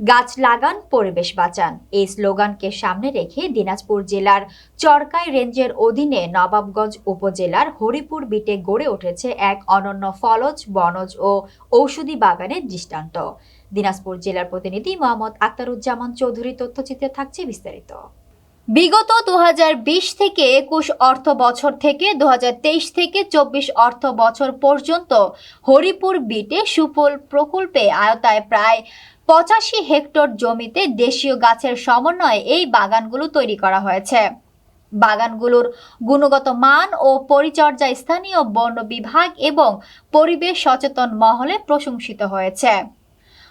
গাছ লাগান, পরিবেশ বাঁচান। এই স্লোগানকে সামনে রেখে দিনাজপুর জেলার চরকাই রেঞ্জের অধীনে নবাবগঞ্জ উপজেলার হরিপুর বিটে গড়ে উঠেছে এক অনন্য ফলজ, বনজ ও ঔষধি বাগানের দৃষ্টান্ত। দিনাজপুর জেলার প্রতিনিধি মোহাম্মদ আক্তারুজ্জামান চৌধুরী তথ্যচিত্রে থাকছে বিস্তারিত। বিগত দু হাজার বিশ থেকে একুশ অর্থ বছর থেকে দু হাজার তেইশ থেকে চব্বিশ অর্থ বছর পর্যন্ত হরিপুর বিটে সুফল প্রকল্পে আয়তায় প্রায় পঁচাশি হেক্টর জমিতে দেশীয় গাছের সমন্বয়ে এই বাগানগুলো তৈরি করা হয়েছে। বাগানগুলোর গুণগত মান ও পরিচর্যা স্থানীয় বন বিভাগ এবং পরিবেশ সচেতন মহলে প্রশংসিত হয়েছে।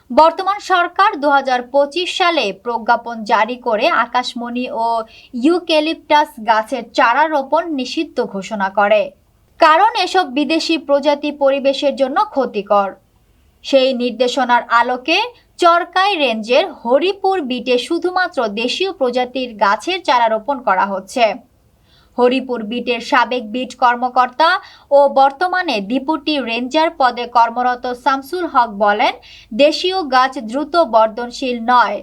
বর্তমান সরকার দু হাজার পঁচিশ সালে প্রজ্ঞাপন জারি করে আকাশমণি ও ইউক্যালিপটাস গাছের চারা রোপণ নিষিদ্ধ ঘোষণা করে। কারণ এসব বিদেশি প্রজাতি পরিবেশের জন্য ক্ষতিকর। সেই নির্দেশনার আলোকে চরকাই রেঞ্জের হরিপুর বিটে শুধুমাত্র দেশীয় প্রজাতির গাছের চারা রোপণ করা হচ্ছে। হরিপুর বিটের সাবেক বিট কর্মকর্তা ও বর্তমানে ডিপুটি রেঞ্জার পদে কর্মরত শামসুল হক বলেন, দেশীয় গাছ দ্রুত বর্ধনশীল নয়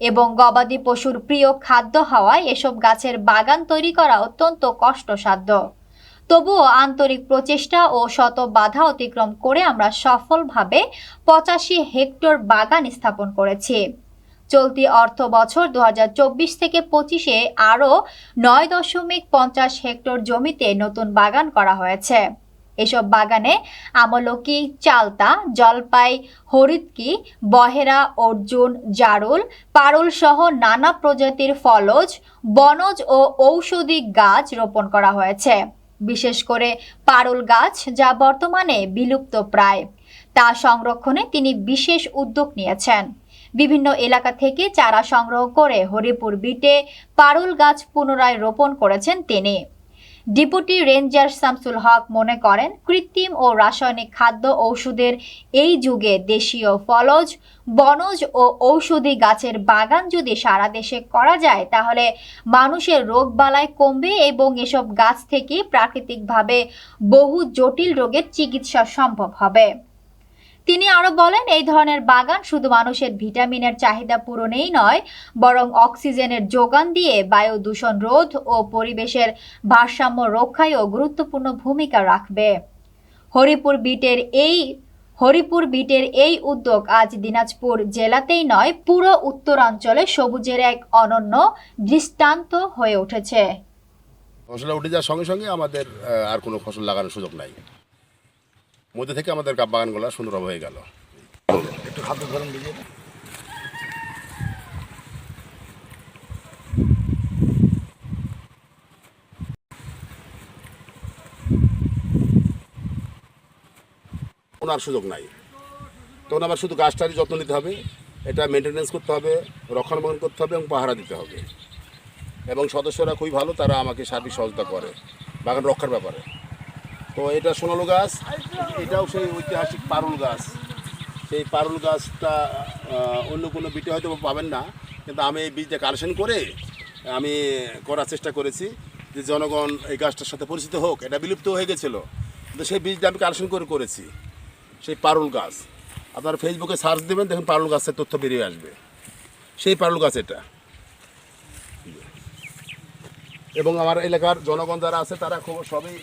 এবং গবাদি পশুর প্রিয় খাদ্য হওয়ায় এসব গাছের বাগান তৈরি করা অত্যন্ত কষ্টসাধ্য। তবুও আন্তরিক প্রচেষ্টা ও শত বাধা অতিক্রম করে আমরা সফলভাবে পঁচাশি হেক্টর বাগান স্থাপন করেছি। চলতি অর্থ বছর দু হাজার চব্বিশ থেকে পঁচিশে আরও নয় দশমিক পঞ্চাশ হেক্টর জমিতে নতুন বাগান করা হয়েছে। এসব বাগানে আমলকি, চালতা, জলপাই, হরিৎকি, বহেরা, অর্জুন, জারুল, পারুল সহ নানা প্রজাতির ফলজ, বনজ ও ঔষধি গাছ রোপণ করা হয়েছে। বিশেষ করে পারল গাছ যা বর্তমানে বিলুপ্ত প্রায়। তা সংরক্ষণে তিনি বিশেষ উদ্যোগ নিয়েছেন। বিভিন্ন এলাকা থেকে চারা সংগ্রহ করে হরিপুর বিটে পারুল গাছ পুনরায় রোপণ করেছেন তিনি। ডেপুটি রেঞ্জার শামসুল হক মনে করেন, কৃত্রিম ও রাসায়নিক খাদ্য ঔষধের এই যুগে দেশীয় ফলজ, বনজ ও ঔষধি গাছের বাগান যদি সারা দেশে করা যায়, তাহলে মানুষের রোগ বালায় কমবে এবং এসব গাছ থেকে প্রাকৃতিকভাবে বহু জটিল রোগের চিকিৎসা সম্ভব হবে। তিনি আরও বলেন, এই ধরনের বাগান শুধু মানুষের ভিটামিনের চাহিদা পূরণেই নয়, বরং অক্সিজেনের যোগান দিয়ে বায়ু দূষণ রোধ ও পরিবেশের ভারসাম্য রক্ষায়ও গুরুত্বপূর্ণ ভূমিকা রাখবে। হরিপুর বিটের এই, হরিপুর বিটের এই উদ্যোগ আজ দিনাজপুর জেলাতেই নয়, পুরো উত্তরাঞ্চলে সবুজের এক অনন্য দৃষ্টান্ত হয়ে উঠেছে। ফসল উঠে যাওয়ার সঙ্গে সঙ্গে আমাদের আর কোনো ফসল লাগানোর সুযোগ নাই। মধ্যে থেকে আমাদের বাগানগুলো সুন্দর হয়ে গেল। একটু খাদ্য ধরন আর সুযোগ নাই। তখন আবার শুধু গাছটারই যত্ন নিতে হবে এটা মেনটেনেন্স করতে হবে রক্ষণাবেক্ষণ করতে হবে এবং পাহারা দিতে হবে। এবং সদস্যরা খুবই ভালো তারা আমাকে সার্বিক সহযোগিতা করে বাগান রক্ষার ব্যাপারে। তো এটা সোনালু গাছ, এটাও সেই ঐতিহাসিক পারুল গাছ। সেই পারুল গাছটা অন্য কোনো বিটে হয়তো পাবেন না, কিন্তু আমি এই বীজটা কালেকশন করে, আমি করার চেষ্টা করেছি যে জনগণ এই গাছটার সাথে পরিচিত হোক, এটা বিলুপ্ত হয়ে গেছিল। কিন্তু সেই বীজটা আমি কালেকশন করে করেছি, সেই পারুল গাছ। আপনারা ফেসবুকে সার্চ দেবেন, দেখুন পারুল গাছের তথ্য বেরিয়ে আসবে। সেই পারুল গাছ এটা। এবং আমার এলাকার জনগণ যারা আছে তারা খুব সবই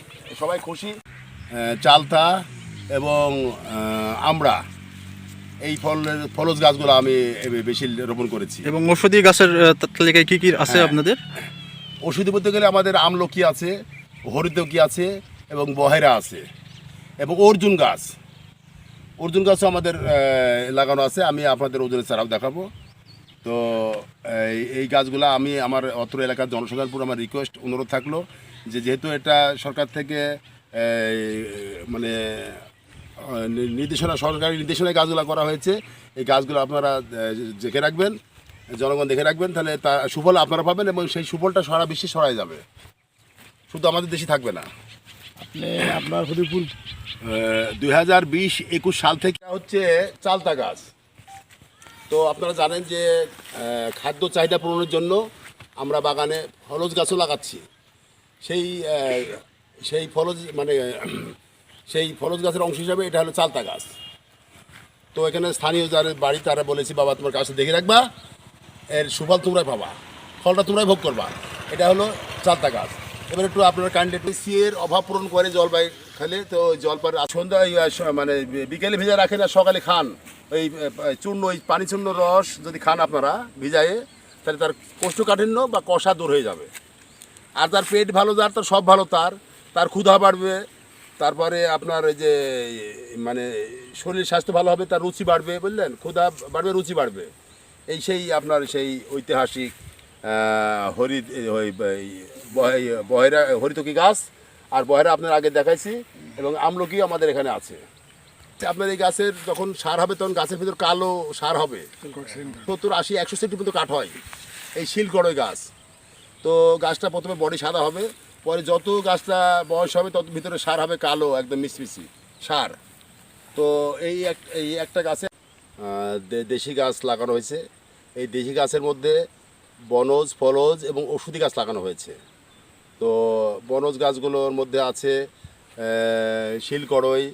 সবাই খুশি। চালতা এবং আমরা এই ফলের ফলজ গাছগুলো আমি বেশি রোপণ করেছি। এবং ঔষধি গাছের তালিকায় কি কি আছে হ্যাঁ। আপনাদের? ওষুধি বলতে গেলে আমাদের আমলকি আছে হরিতকি আছে এবং বহেরা আছে এবং অর্জুন গাছ। অর্জুন গাছও আমাদের লাগানো আছে। আমি আপনাদের ওজনের চারাও দেখাবো। তো এই এই গাছগুলো আমি আমার অত্র এলাকার জনসাধারণ পুরো আমার রিকোয়েস্ট অনুরোধ থাকল যে যেহেতু এটা সরকার থেকে মানে নির্দেশনা সরকারি নির্দেশনায় গাছগুলো করা হয়েছে এই গাছগুলো আপনারা দেখে রাখবেন জনগণ দেখে রাখবেন তাহলে তা সুফল আপনারা পাবেন এবং সেই সুফলটা সারা বিশ্বে ছড়ায় যাবে। শুধু আমাদের দেশে থাকবে না। আপনি আপনার হরিপুর দুই হাজার বিশ একুশ সাল থেকে হচ্ছে চালতা গাছ। তো আপনারা জানেন যে খাদ্য চাহিদা পূরণের জন্য আমরা বাগানে ফলজ গাছও লাগাচ্ছি। সেই সেই ফলজ মানে সেই ফলজ গাছের অংশ হিসাবে এটা হলো চালতা গাছ। তো এখানে স্থানীয় যারা বাড়ি, তারা বলেছি, বাবা, তোমার কাছে দেখে রাখবা। এর সুফল তোমরাই পাবা। ফলটা তোমরাই ভোগ করবা। এটা হলো চারটা গাছ। এবার একটু আপনার কান্ডে সিয়ের অভাব পূরণ করে জলপাই খেলে, তো জলপাই সন্ধ্যায় মানে বিকেলে ভিজা রাখে না, সকালে খান। ওই চূর্ণ ওই পানি চূর্ণ রস যদি খান আপনারা ভিজায়ে, তাহলে তার কোষ্ঠকাঠিন্য বা কষা দূর হয়ে যাবে। আর তার পেট ভালো, যার তার সব ভালো, তার তার ক্ষুধা বাড়বে, তারপরে আপনার যে মানে শরীর স্বাস্থ্য ভালো হবে, তার রুচি বাড়বে, বুঝলেন? ক্ষুধা বাড়বে, রুচি বাড়বে। এই সেই আপনার সেই ঐতিহাসিক হরি ওই বহেরা, হরিতকি গাছ। আর বহেরা আপনার আগে দেখাইছি, এবং আমলকিও আমাদের এখানে আছে। আপনার এই গাছের যখন সার হবে, তখন গাছের ভিতর কালো সার হবে। সত্তর আশি, একশো সেন্টি পর্যন্ত কাঠ হয় এই শিলকড়ই গাছ। তো গাছটা প্রথমে বডি সাদা হবে, পরে যত গাছটা বয়স হবে, তত ভিতরে সার হবে কালো, একদম মিশমিশি সার। তো এই এক, এই একটা গাছে দেশি গাছ লাগানো হয়েছে। এই দেশি গাছের মধ্যে বনজ, ফলজ এবং ওষুধি গাছ লাগানো হয়েছে। তো বনজ গাছগুলোর মধ্যে আছে শিলকড়ই